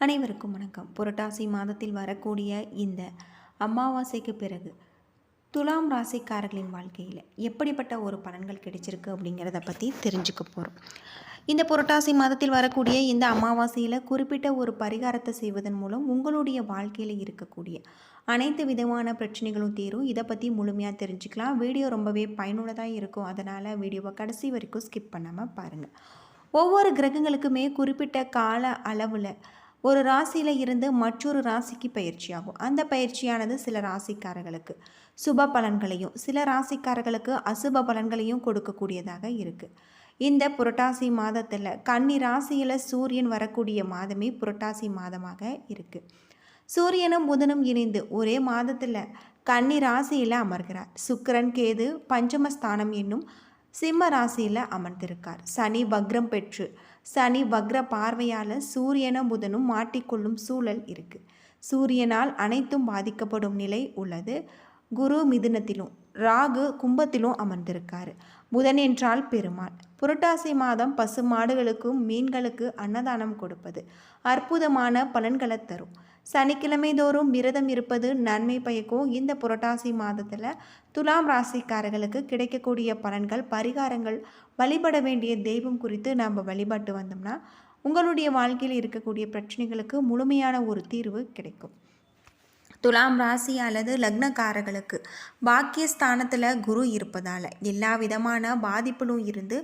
அனைவருக்கும் வணக்கம். புரட்டாசி மாதத்தில் வரக்கூடிய இந்த அமாவாசைக்கு பிறகு துலாம் ராசிக்காரர்களின் வாழ்க்கையில் எப்படிப்பட்ட ஒரு பலன்கள் கிடைச்சிருக்கு அப்படிங்கிறத பற்றி தெரிஞ்சுக்க போகிறோம் இந்த புரட்டாசி மாதத்தில் வரக்கூடிய இந்த அமாவாசையில் குறிப்பிட்ட ஒரு பரிகாரத்தை செய்வதன் மூலம் உங்களுடைய வாழ்க்கையில் இருக்கக்கூடிய அனைத்து விதமான பிரச்சனைகளும் தீரும். இதை பற்றி முழுமையாக தெரிஞ்சுக்கலாம். வீடியோ ரொம்பவே பயனுள்ளதாக இருக்கும். அதனால் வீடியோவை கடைசி வரைக்கும் ஸ்கிப் பண்ணாமல் பாருங்கள் ஒவ்வொரு கிரகங்களுக்குமே குறிப்பிட்ட கால அளவில் ஒரு ராசியில் இருந்து மற்றொரு ராசிக்கு பயிற்சியாகும். அந்த பயிற்சியானது சில ராசிக்காரர்களுக்கு சுப பலன்களையும் சில ராசிக்காரர்களுக்கு அசுப பலன்களையும் கொடுக்கக்கூடியதாக இருக்குது இந்த புரட்டாசி மாதத்தில் கன்னி ராசியில் சூரியன் வரக்கூடிய மாதமே புரட்டாசி மாதமாக இருக்குது சூரியனும் புதனும் இணைந்து ஒரே மாதத்தில் கன்னி ராசியில் அமர்கிறார். சுக்கரன் கேது பஞ்சமஸ்தானம் என்னும் சிம்ம ராசியில் அமர்ந்திருக்கார். சனி வக்ரம் பெற்று சனி வக்ர பார்வையால் சூரியனும் புதனும் மாட்டிக்கொள்ளும் சூழல் இருக்குது சூரியனால் அனைத்தும் பாதிக்கப்படும் நிலை உள்ளது. குரு மிதுனத்திலும் ராகு கும்பத்திலும் அமர்ந்திருக்காரு. புதன் என்றால் பெருமாள். புரட்டாசி மாதம் பசு மாடுகளுக்கும் மீன்களுக்கு அன்னதானம் கொடுப்பது அற்புதமான பலன்களை தரும். சனிக்கிழமை தோறும் விரதம் இருப்பது நன்மை பயக்கும். இந்த புரட்டாசி மாதத்தில் துலாம் ராசிக்காரர்களுக்கு கிடைக்கக்கூடிய பலன்கள் பரிகாரங்கள் வழிபட வேண்டிய தெய்வம் குறித்து நாம் வழிபட்டு வந்தோம்னா உங்களுடைய வாழ்க்கையில் இருக்கக்கூடிய பிரச்சனைகளுக்கு முழுமையான ஒரு தீர்வு கிடைக்கும். துலாம் ராசி அல்லது லக்னக்காரர்களுக்கு பாக்கியஸ்தானத்தில் குரு இருப்பதால் எல்லா விதமான பாதிப்பிலும் இருந்து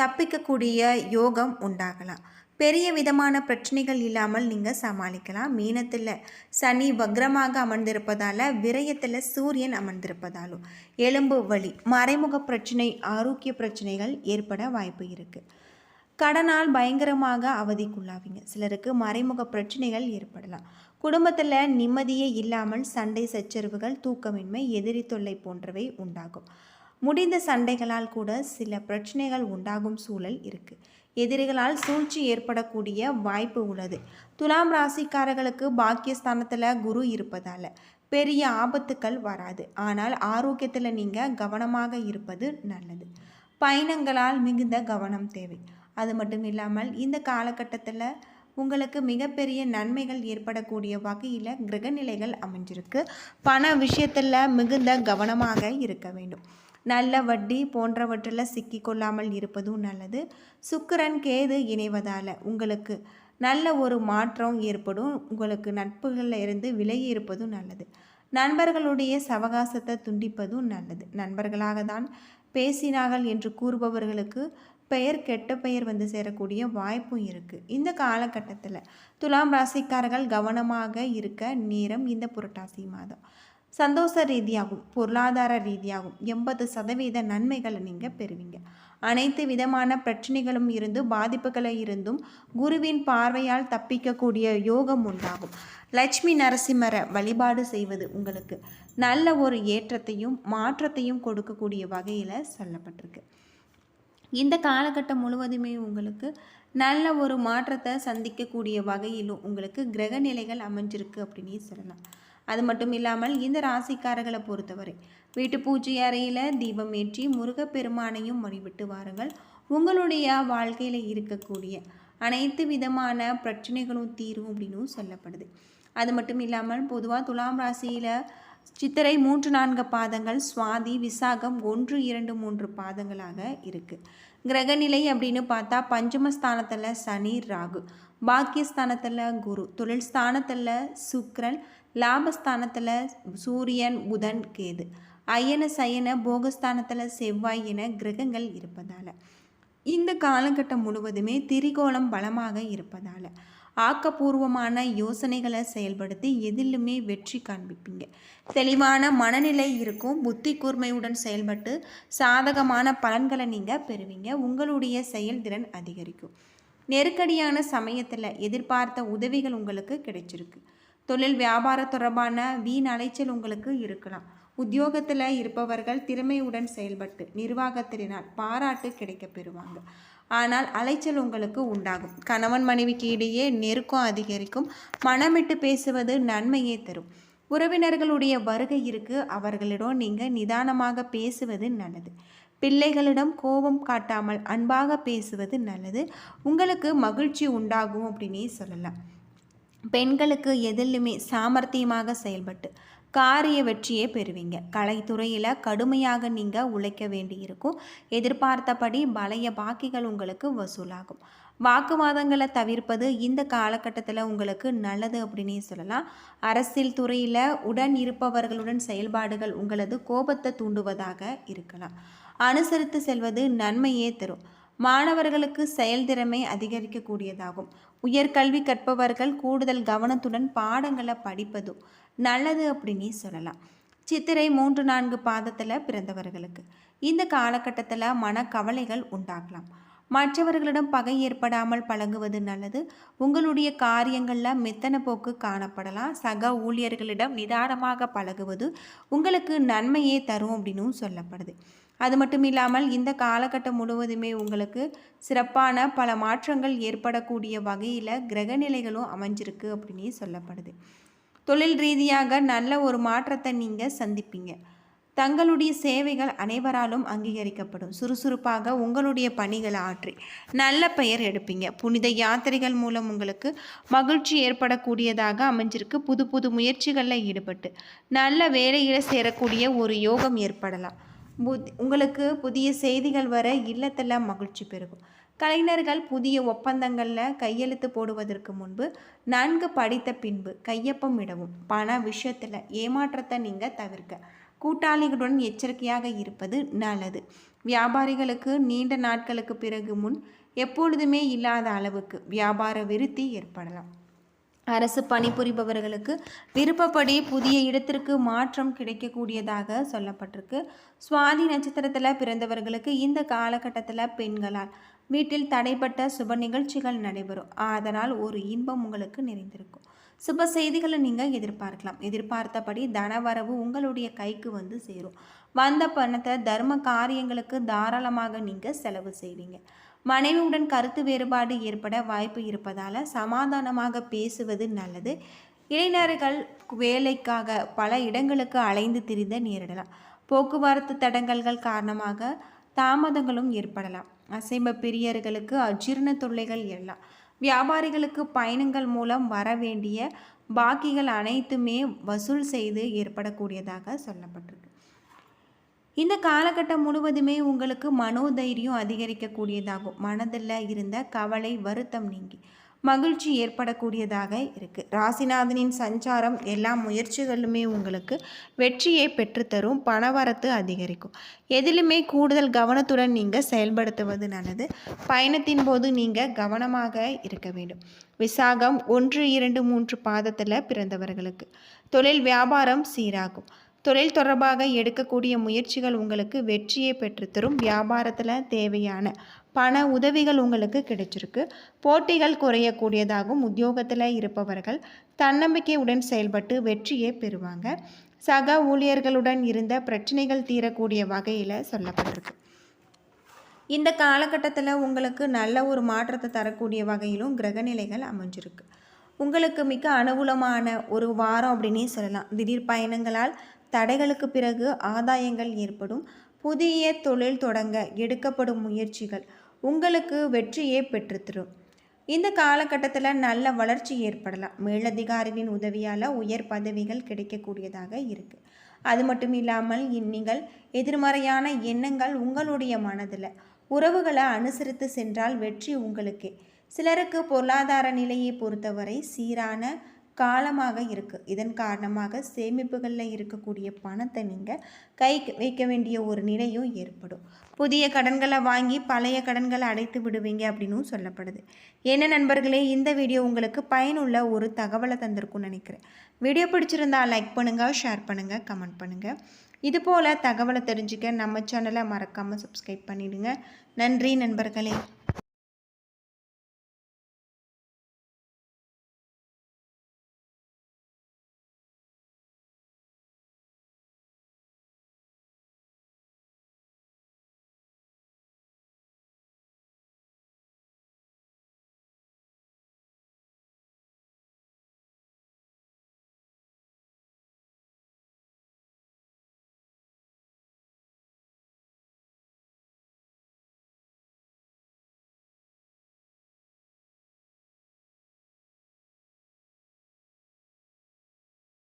தப்பிக்கக்கூடிய யோகம் உண்டாகலாம். பெரிய விதமான பிரச்சனைகள் இல்லாமல் நீங்கள் சமாளிக்கலாம். மீனத்தில் சனி வக்ரமாக அமர்ந்திருப்பதால் விரயத்தில் சூரியன் அமர்ந்திருப்பதாலும் எலும்பு வலி மறைமுக பிரச்சனை ஆரோக்கிய பிரச்சனைகள் ஏற்பட வாய்ப்பு இருக்குது கடனால் பயங்கரமாக அவதிக்குள்ளாவீங்க. சிலருக்கு மறைமுக பிரச்சனைகள் ஏற்படலாம். குடும்பத்தில் நிம்மதியே இல்லாமல் சண்டை சச்சரவுகள் தூக்கமின்மை எதிரி தொல்லை போன்றவை உண்டாகும். முடிந்த சண்டைகளால் கூட சில பிரச்சனைகள் உண்டாகும் சூழல் இருக்குது எதிரிகளால் சூழ்ச்சி ஏற்படக்கூடிய வாய்ப்பு உள்ளது. துலாம் ராசிக்காரர்களுக்கு பாக்கியஸ்தானத்தில் குரு இருப்பதால் பெரிய ஆபத்துக்கள் வராது. ஆனால் ஆரோக்கியத்தில் நீங்கள் கவனமாக இருப்பது நல்லது. பயணங்களால் மிகுந்த கவனம் தேவை. அது மட்டும் இல்லாமல் இந்த காலகட்டத்தில் உங்களுக்கு மிகப்பெரிய நன்மைகள் ஏற்படக்கூடிய வகையில் கிரகநிலைகள் அமைஞ்சிருக்கு. பண விஷயத்தில் மிகுந்த கவனமாக இருக்க வேண்டும். நல்ல வட்டி போன்றவற்றில் சிக்கிக்கொள்ளாமல் இருப்பதும் நல்லது. சுக்கிரன் கேது இணைவதால் உங்களுக்கு நல்ல ஒரு மாற்றம் ஏற்படும். உங்களுக்கு நட்புகளில் இருந்து விலகி இருப்பதும் நல்லது. நண்பர்களுடைய சவகாசத்தை துண்டிப்பதும் நல்லது. நண்பர்களாக தான் பேசினார்கள் என்று கூறுபவர்களுக்கு பெயர் கெட்ட பெயர் வந்து சேரக்கூடிய வாய்ப்பும் இருக்குது இந்த காலகட்டத்தில் துலாம் ராசிக்காரர்கள் கவனமாக இருக்க நேரம் இந்த புரட்டாசி மாதம். சந்தோஷ ரீதியாகவும் பொருளாதார ரீதியாகவும் எண்பது சதவீத நன்மைகளை நீங்கள் பெறுவீங்க. அனைத்து விதமான பிரச்சனைகளும் இருந்து பாதிப்புகளை இருந்தும் குருவின் பார்வையால் தப்பிக்கக்கூடிய யோகம் உண்டாகும். லட்சுமி நரசிம்மரை வழிபாடு செய்வது உங்களுக்கு நல்ல ஒரு ஏற்றத்தையும் மாற்றத்தையும் கொடுக்கக்கூடிய வகையில் சொல்லப்பட்டிருக்கு. இந்த காலகட்டம் முழுவதுமே உங்களுக்கு நல்ல ஒரு மாற்றத்தை சந்திக்கக்கூடிய வகையிலும் உங்களுக்கு கிரக நிலைகள் அமைஞ்சிருக்கு அப்படின்னு சொல்லலாம். அது மட்டும் இல்லாமல் இந்த ராசிக்காரர்களை பொறுத்தவரை வீட்டு பூஜை அறையில் தீபம் ஏற்றி முருகப்பெருமானையும் வழிபட்டு வாருங்கள். உங்களுடைய வாழ்க்கையில் இருக்கக்கூடிய அனைத்து விதமான பிரச்சனைகளும் தீரும் அப்படின்னும் சொல்லப்படுது. அது மட்டும் இல்லாமல் பொதுவாக துலாம் ராசியில் சித்திரை மூன்று நான்கு பாதங்கள் சுவாதி விசாகம் ஒன்று இரண்டு மூன்று பாதங்களாக இருக்குது கிரகநிலை அப்படின்னு பார்த்தா பஞ்சமஸ்தானத்தில் சனி ராகு பாக்கியஸ்தானத்தில் குரு தொழில் ஸ்தானத்தில் சுக்ரன் லாபஸ்தானத்தில் சூரியன் புதன் கேது அயன சயன போகஸ்தானத்தில் செவ்வாய் என கிரகங்கள் இருப்பதால். இந்த காலகட்டம் முழுவதுமே திரிகோணம் பலமாக இருப்பதால். ஆக்கப்பூர்வமான யோசனைகளை செயல்படுத்தி எதிலுமே வெற்றி காண்பிப்பீங்க. தெளிவான மனநிலை இருக்கும் புத்தி கூர்மையுடன் செயல்பட்டு சாதகமான பலன்களை நீங்கள் பெறுவீங்க. உங்களுடைய செயல்திறன் அதிகரிக்கும். நெருக்கடியான சமயத்தில் எதிர்பார்த்த உதவிகள் உங்களுக்கு கிடைச்சிருக்கு. தொழில் வியாபார தொடர்பான வீண் அலைச்சல் உங்களுக்கு இருக்கலாம். உத்தியோகத்தில் இருப்பவர்கள் திறமையுடன் செயல்பட்டு நிர்வாகத்தினால் பாராட்டு கிடைக்க பெறுவாங்க. ஆனால் அலைச்சல் உங்களுக்கு உண்டாகும். கணவன் மனைவிக்கு இடையே நெருக்கம் அதிகரிக்கும். மனமிட்டு பேசுவது நன்மையே தரும். உறவினர்களுடைய வருகை இருக்கு. அவர்களிடம் நீங்கள் நிதானமாக பேசுவது நல்லது. பிள்ளைகளிடம் கோபம் காட்டாமல் அன்பாக பேசுவது நல்லது. உங்களுக்கு மகிழ்ச்சி உண்டாகும் அப்படின்னே சொல்லலாம். பெண்களுக்கு எதிலுமே சாமர்த்தியமாக செயல்பட்டு காரிய வெற்றியை பெறுவீங்க. கலைத்துறையில் கடுமையாக நீங்கள் உழைக்க வேண்டியிருக்கும். எதிர்பார்த்தபடி பழைய பாக்கிகள் உங்களுக்கு வசூலாகும். வாக்குவாதங்களை தவிர்ப்பது இந்த காலகட்டத்தில் உங்களுக்கு நல்லது அப்படின்னே சொல்லலாம். அரசியல் துறையில் உடன் இருப்பவர்களுடன் செயல்பாடுகள் உங்களது கோபத்தை தூண்டுவதாக இருக்கலாம். அனுசரித்து செல்வது நன்மையே தரும். மாணவர்களுக்கு செயல்திறமை அதிகரிக்கக்கூடியதாகும். உயர்கல்வி கற்பவர்கள் கூடுதல் கவனத்துடன் பாடங்களை படிப்பதும் நல்லது அப்படின்னே சொல்லலாம். சித்திரை மூன்று நான்கு பாதத்தில் பிறந்தவர்களுக்கு. இந்த காலகட்டத்தில் மனக்கவலைகள் உண்டாகலாம். மற்றவர்களிடம் பகை ஏற்படாமல் பழகுவது நல்லது. உங்களுடைய காரியங்களில் மெத்தன போக்கு காணப்படலாம். சக ஊழியர்களிடம் நிதானமாக பழகுவது உங்களுக்கு நன்மையே தரும் அப்படின்னும் சொல்லப்படுது. அது மட்டும் இல்லாமல் இந்த காலகட்டம் முழுவதுமே உங்களுக்கு சிறப்பான பல மாற்றங்கள் ஏற்படக்கூடிய வகையில் கிரகநிலைகளும் அமைஞ்சிருக்கு அப்படின்னே சொல்லப்படுது. தொழில் ரீதியாக நல்ல ஒரு மாற்றத்தை நீங்கள் சந்திப்பீங்க. தங்களுடைய சேவைகள் அனைவராலும் அங்கீகரிக்கப்படும். சுறுசுறுப்பாக உங்களுடைய பணிகளை ஆற்றி நல்ல பெயர் எடுப்பீங்க. புனித யாத்திரைகள் மூலம் உங்களுக்கு மகிழ்ச்சி ஏற்படக்கூடியதாக அமைஞ்சிருக்கு. புது புது முயற்சிகளில் ஈடுபட்டு நல்ல வேலையில் சேரக்கூடிய ஒரு யோகம் ஏற்படலாம். புத் உங்களுக்கு புதிய செய்திகள் வர இல்லத்தில் மகிழ்ச்சி பெருகும். கலைஞர்கள் புதிய ஒப்பந்தங்களில் கையெழுத்து போடுவதற்கு முன்பு நன்கு படித்த பின்பு கையொப்பம் இடவும். பண விஷயத்தில் ஏமாற்றத்தை நீங்கள் தவிர்க்க. கூட்டாளிகளுடன் எச்சரிக்கையாக இருப்பது நல்லது. வியாபாரிகளுக்கு நீண்ட நாட்களுக்கு பிறகு முன் எப்பொழுதுமே இல்லாத அளவுக்கு வியாபார விருத்தி ஏற்படலாம். அரசு பணிபுரிபவர்களுக்கு விருப்பப்படி புதிய இடத்திற்கு மாற்றம் கிடைக்கக்கூடியதாக சொல்லப்பட்டிருக்கு. சுவாதி நட்சத்திரத்தில் பிறந்தவர்களுக்கு இந்த காலகட்டத்தில் பெண்களால் வீட்டில் தடைப்பட்ட சுப நிகழ்ச்சிகள் நடைபெறும். அதனால் ஒரு இன்பம் உங்களுக்கு நிறைந்திருக்கும். சுப செய்திகளை நீங்கள் எதிர்பார்க்கலாம். எதிர்பார்த்தபடி தனவரவு உங்களுடைய கைக்கு வந்து சேரும். வந்த பணத்தை தர்ம காரியங்களுக்கு தாராளமாக நீங்கள் செலவு செய்வீங்க. மனைவியுடன் கருத்து வேறுபாடு ஏற்பட வாய்ப்பு இருப்பதால் சமாதானமாக பேசுவது நல்லது. இளைஞர்கள் வேலைக்காக பல இடங்களுக்கு அலைந்து திரிந்த நேரிடலாம். போக்குவரத்து தடங்கல்கள் காரணமாக தாமதங்களும் ஏற்படலாம். அசைம பிரியர்களுக்கு அஜீர்ண தொல்லைகள் எல்லாம். வியாபாரிகளுக்கு பயணங்கள் மூலம் வர வேண்டிய பாக்கிகள் அனைத்துமே வசூல் செய்து ஏற்படக்கூடியதாக சொல்லப்பட்டிருக்கு. இந்த காலகட்டம் முழுவதுமே உங்களுக்கு மனோதைரியம் அதிகரிக்கக்கூடியதாகும். மனதில் இருந்த கவலை வருத்தம் நீங்கி. மகிழ்ச்சி ஏற்படக்கூடியதாக இருக்குது ராசிநாதனின் சஞ்சாரம் எல்லா முயற்சிகளுமே உங்களுக்கு வெற்றியை பெற்றுத்தரும் பணவரத்து அதிகரிக்கும். எதிலுமே கூடுதல் கவனத்துடன் நீங்கள் செயல்படுத்துவது நல்லது. பயணத்தின் போது நீங்கள் கவனமாக இருக்க வேண்டும். விசாகம் ஒன்று இரண்டு மூன்று பாதத்தில் பிறந்தவர்களுக்கு. தொழில் வியாபாரம் சீராகும். தொழில் தொடர்பாக எடுக்கக்கூடிய முயற்சிகள் உங்களுக்கு வெற்றியை பெற்றுத்தரும். வியாபாரத்தில் தேவையான பண உதவிகள் உங்களுக்கு கிடைச்சிருக்கு. போட்டிகள் குறையக்கூடியதாகவும் உத்தியோகத்தில் இருப்பவர்கள் தன்னம்பிக்கையுடன் செயல்பட்டு வெற்றியை பெறுவாங்க. சக ஊழியர்களுடன் இருந்த பிரச்சனைகள் தீரக்கூடிய வகையில் சொல்லப்பட்டிருக்கு. இந்த காலகட்டத்தில் உங்களுக்கு நல்ல ஒரு மாற்றத்தை தரக்கூடிய வகையிலும் கிரகநிலைகள் அமைஞ்சிருக்கு. உங்களுக்கு மிக அனுகூலமான ஒரு வாரம் அப்படின்னே சொல்லலாம். திடீர் பயணங்களால் தடைகளுக்கு பிறகு ஆதாயங்கள் ஏற்படும். புதிய தொழில் தொடங்க எடுக்கப்படும் முயற்சிகள் உங்களுக்கு வெற்றியை பெற்றுத்தரும். இந்த காலகட்டத்தில் நல்ல வளர்ச்சி ஏற்படலாம். மேலதிகாரிகளின் உதவியால் உயர் பதவிகள் கிடைக்கக்கூடியதாக இருக்குது அது மட்டும் இல்லாமல் நீங்கள் எதிர்மறையான எண்ணங்கள் உங்களுடைய மனதில் உறவுகளை அனுசரித்து சென்றால் வெற்றி உங்களுக்கே. சிலருக்கு பொருளாதார நிலையை பொறுத்தவரை சீரான காலமாக இருக்குது இதன் காரணமாக சேமிப்புகளில் இருக்கக்கூடிய பணத்தை நீங்கள் கை வைக்க வேண்டிய ஒரு நிலையும் ஏற்படும். புதிய கடன்களை வாங்கி பழைய கடன்களை அடைத்து விடுவீங்க அப்படின்னும் சொல்லப்படுது. என்ன நண்பர்களே இந்த வீடியோ உங்களுக்கு பயனுள்ள ஒரு தகவலை தந்திருக்கும்னு நினைக்கிறேன். வீடியோ பிடிச்சிருந்தா லைக் பண்ணுங்கள் ஷேர் பண்ணுங்கள் கமெண்ட் பண்ணுங்கள் இதுபோல் தகவலை தெரிஞ்சுக்க நம்ம சேனலை மறக்காமல் சப்ஸ்கிரைப் பண்ணிவிடுங்க நன்றி நண்பர்களே.